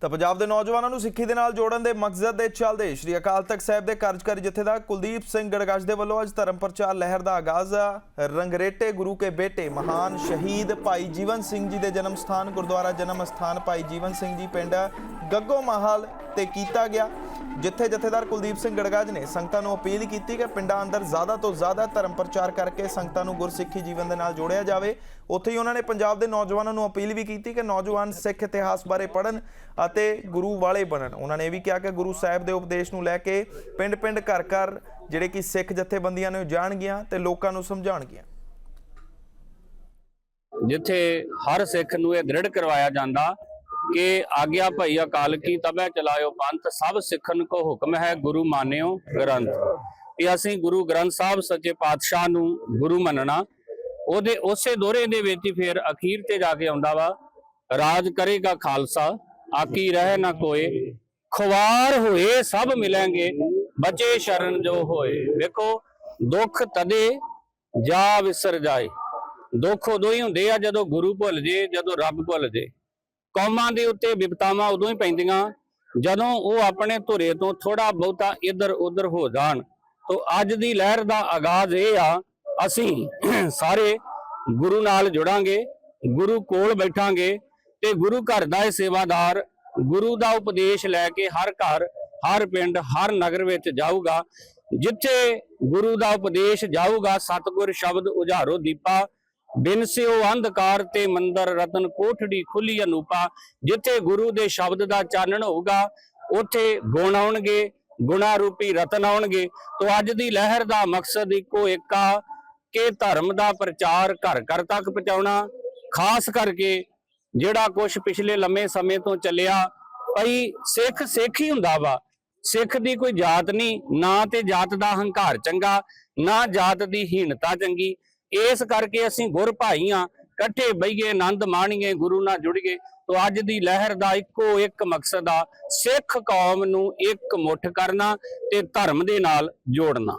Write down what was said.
ਤਾਂ ਪੰਜਾਬ ਦੇ ਨੌਜਵਾਨਾਂ ਨੂੰ ਸਿੱਖੀ ਦੇ ਨਾਲ ਜੋੜਨ ਦੇ ਮਕਸਦ ਦੇ ਚੱਲਦੇ ਸ਼੍ਰੀ ਅਕਾਲ ਤਖਤ ਸਾਹਿਬ ਦੇ ਕਾਰਜਕਾਰੀ ਜਥੇਦਾਰ ਕੁਲਦੀਪ ਸਿੰਘ ਗੜਗਾਸ਼ ਦੇ ਵੱਲੋਂ ਅੱਜ ਧਰਮ ਪ੍ਰਚਾਰ ਲਹਿਰ ਦਾ ਆਗਾਜ਼। ਰੰਗਰੇਟੇ ਗੁਰੂ ਕੇ ਬੇਟੇ ਮਹਾਨ ਸ਼ਹੀਦ ਭਾਈ ਜੀਵਨ ਸਿੰਘ ਜੀ ਦੇ ਜਨਮ ਸਥਾਨ, ਗੁਰਦੁਆਰਾ ਜਨਮ ਸਥਾਨ ਭਾਈ ਜੀਵਨ ਸਿੰਘ ਜੀ ਪਿੰਡ ਗੱਗੋ ਮਾਹਲ ਤੇ ਕੀਤਾ ਗਿਆ। ਜਿੱਥੇ ਜਥੇਦਾਰ ਕੁਲਦੀਪ ਸਿੰਘ ਗੜਗਾਜ ਨੇ ਸੰਗਤਾਂ ਨੂੰ ਅਪੀਲ ਕੀਤੀ ਕਿ ਪਿੰਡਾਂ ਅੰਦਰ ਜ਼ਿਆਦਾ ਤੋਂ ਜ਼ਿਆਦਾ ਧਰਮ ਪ੍ਰਚਾਰ ਕਰਕੇ ਸੰਗਤਾਂ ਨੂੰ ਗੁਰਸਿੱਖੀ ਜੀਵਨ ਦੇ ਨਾਲ ਜੋੜਿਆ ਜਾਵੇ। ਉੱਥੇ ਹੀ ਉਹਨਾਂ ਨੇ ਪੰਜਾਬ ਦੇ ਨੌਜਵਾਨਾਂ ਨੂੰ ਅਪੀਲ ਵੀ ਕੀਤੀ ਕਿ ਨੌਜਵਾਨ ਸਿੱਖ ਇਤਿਹਾਸ ਬਾਰੇ ਪੜ੍ਹਨ ਅਤੇ ਗੁਰੂ ਵਾਲੇ ਬਣਨ। ਉਹਨਾਂ ਨੇ ਇਹ ਵੀ ਕਿਹਾ ਕਿ ਗੁਰੂ ਸਾਹਿਬ ਦੇ ਉਪਦੇਸ਼ ਨੂੰ ਲੈ ਕੇ ਪਿੰਡ-ਪਿੰਡ, ਘਰ-ਘਰ ਜਿਹੜੇ ਕਿ ਸਿੱਖ ਜਥੇਬੰਦੀਆਂ ਨੇ ਉਹ ਜਾਣਗੀਆਂ ਤੇ ਲੋਕਾਂ ਨੂੰ ਸਮਝਾਉਣਗੀਆਂ। ਜਿੱਥੇ ਹਰ ਸਿੱਖ ਨੂੰ ਇਹ ਦ੍ਰਿੜ ਕਰਵਾਇਆ ਜਾਂਦਾ ਕਿ ਆਗਿਆ ਭਈ ਅਕਾਲ ਕੀ ਤਬੈ ਚਲਾਇਓ ਪੰਥ, ਸਭ ਸਿੱਖਣ ਕੋ ਹੁਕਮ ਹੈ, ਗੁਰੂ ਮਾਨਿਓ ਗ੍ਰੰਥ। ਇਹ ਅਸੀਂ ਗੁਰੂ ਗ੍ਰੰਥ ਸਾਹਿਬ ਸੱਚੇ ਪਾਤਸ਼ਾਹ ਨੂੰ ਗੁਰੂ ਮੰਨਣਾ। ਉਹਦੇ, ਉਸੇ ਦੋਰੇ ਦੇ ਵਿੱਚ ਹੀ ਫਿਰ ਅਖੀਰ ਤੇ ਜਾ ਕੇ ਆਉਂਦਾ ਵਾ, ਰਾਜ ਕਰੇਗਾ ਖਾਲਸਾ, ਆਕੀ ਰਹਿ ਨਾ ਕੋਏ। ਖਵਾਰ ਹੋਏ, ਸਭ ਮਿਲਾਂਗੇ ਬਚੇ ਸ਼ਰਨ ਜੋ ਹੋਏ। ਵੇਖੋ, ਦੁੱਖ ਤਦੇ ਜਾ ਵਿਸਰ ਜਾਏ। ਦੁੱਖ ਉਦੋਂ ਹੀ ਹੁੰਦੇ ਆ ਜਦੋਂ ਗੁਰੂ ਭੁੱਲ ਜੇ, ਜਦੋਂ ਰੱਬ ਭੁੱਲ ਜੇ। ਕੌਮਾਂ ਦੇ ਉੱਤੇ ਵਿਪਤਾਵਾਂ ਉਦੋਂ ਹੀ ਪੈਂਦੀਆਂ ਜਦੋਂ ਉਹ ਆਪਣੇ ਧੁਰੇ ਤੋਂ ਥੋੜਾ ਬਹੁਤਾ ਇੱਧਰ ਉੱਧਰ ਹੋ ਜਾਣ। ਤੋਂ ਅੱਜ ਦੀ ਲਹਿਰ ਦਾ ਆਗਾਜ਼ ਇਹ ਆ, ਅਸੀਂ ਸਾਰੇ ਗੁਰੂ ਨਾਲ ਜੁੜਾਂਗੇ, ਗੁਰੂ ਕੋਲ ਬੈਠਾਂਗੇ ਤੇ ਗੁਰੂ ਘਰ ਦਾ ਇਹ ਸੇਵਾਦਾਰ, ਗੁਰੂ ਦਾ ਉਪਦੇਸ਼ ਲੈ ਕੇ ਹਰ ਘਰ, ਹਰ ਪਿੰਡ, ਹਰ ਨਗਰ ਵਿੱਚ ਜਾਊਗਾ। ਜਿੱਥੇ ਗੁਰੂ ਦਾ ਉਪਦੇਸ਼ ਜਾਊਗਾ, ਸਤਿਗੁਰ ਸ਼ਬਦ ਉਝਾਰੋ ਦੀਪਾ ਬਿਨ ਸਿਓ ਅੰਧਕਾਰ ਤੇ ਮੰਦਰ ਰਤਨ ਕੋਠੜੀ ਖੁੱਲੀ ਅਨੂਪਾ, ਜਿੱਥੇ ਗੁਰੂ ਦੇ ਸ਼ਬਦ ਦਾ ਚਾਨਣ ਹੋਊਗਾ, ਉੱਥੇ ਗੁਣ ਆਉਣਗੇ, ਗੁਣਾ ਰੂਪੀ ਰਤਨ ਆਉਣਗੇ। ਤੋਂ ਅੱਜ ਦੀ ਲਹਿਰ ਦਾ ਮਕਸਦ ਇੱਕੋ ਇੱਕ ਕਿ ਧਰਮ ਦਾ ਪ੍ਰਚਾਰ ਘਰ ਘਰ ਤੱਕ ਪਹੁੰਚਾਉਣਾ, ਖਾਸ ਕਰਕੇ ਜਿਹੜਾ ਕੁਝ ਪਿਛਲੇ ਲੰਮੇ ਸਮੇਂ ਤੋਂ ਚੱਲਿਆ, ਭਈ ਸਿੱਖ ਸਿੱਖ ਹੀ ਹੁੰਦਾ ਵਾ। ਸਿੱਖ ਦੀ ਕੋਈ ਜਾਤ ਨਹੀਂ, ਨਾ ਤੇ ਜਾਤ ਦਾ ਹੰਕਾਰ ਚੰਗਾ, ਨਾ ਜਾਤ ਦੀ ਹੀਣਤਾ ਚੰਗੀ। ਇਸ ਕਰਕੇ ਅਸੀਂ ਗੁਰ ਭਾਈ ਆ ਇਕੱਠੇ ਬਈਏ, ਆਨੰਦ ਮਾਣੀਏ, ਗੁਰੂ ਨਾਲ ਜੁੜੀਏ। ਤੋਂ ਅੱਜ ਦੀ ਲਹਿਰ ਦਾ ਇੱਕੋ ਇੱਕ ਮਕਸਦ ਆ, ਸਿੱਖ ਕੌਮ ਨੂੰ ਇੱਕ ਮੁੱਠ ਕਰਨਾ ਤੇ ਧਰਮ ਦੇ ਨਾਲ ਜੋੜਨਾ।